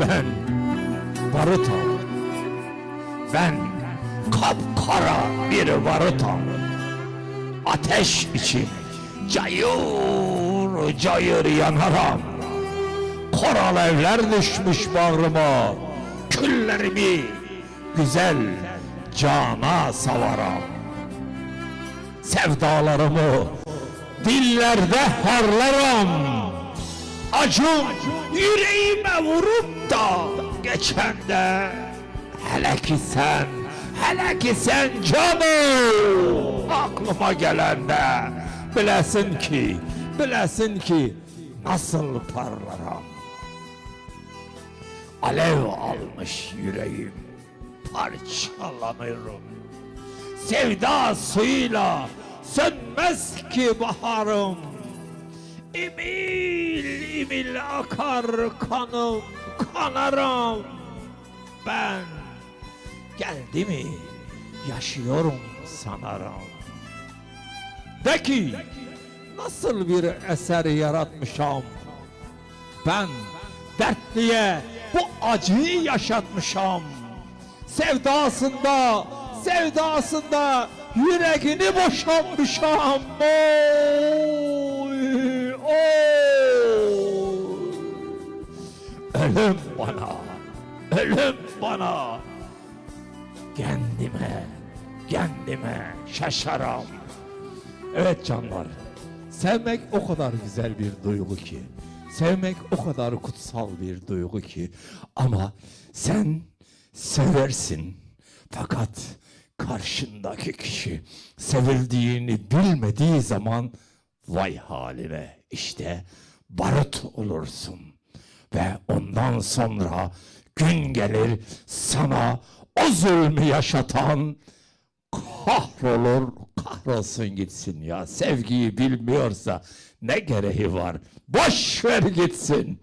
Ben barutam. Ben kapkara bir barutam. Ateş için cayır cayır yanaram. Koral evler düşmüş bağrıma. Küllerimi güzel cana savaram. Sevdalarımı dillerde harlarım. Acım yüreğime vurup da geçende hele ki sen, hele ki sen canım aklıma gelende bilesin ki, bilesin ki nasıl parlarım. Alev almış yüreğim, parçalanıyorum. Sevda suyuyla sönmez ki baharım. İmil imil akar kanım, kanarım. Ben geldi mi yaşıyorum sanarım. De ki nasıl bir eser yaratmışam. Ben dertliye bu acıyı yaşatmışam. Sevdasında, sevdasında yüreğini boşaltmışam. Oy, Ölüm bana, ölüm bana. Kendime, kendime şaşaram. Evet canlar, sevmek o kadar güzel bir duygu ki, sevmek o kadar kutsal bir duygu ki, ama sen seversin fakat karşındaki kişi sevildiğini bilmediği zaman vay haline işte barut olursun ve ondan sonra gün gelir sana o zulmü yaşatan kahrolur kahrolsun gitsin ya. Sevgiyi bilmiyorsa ne gereği var? Boş ver gitsin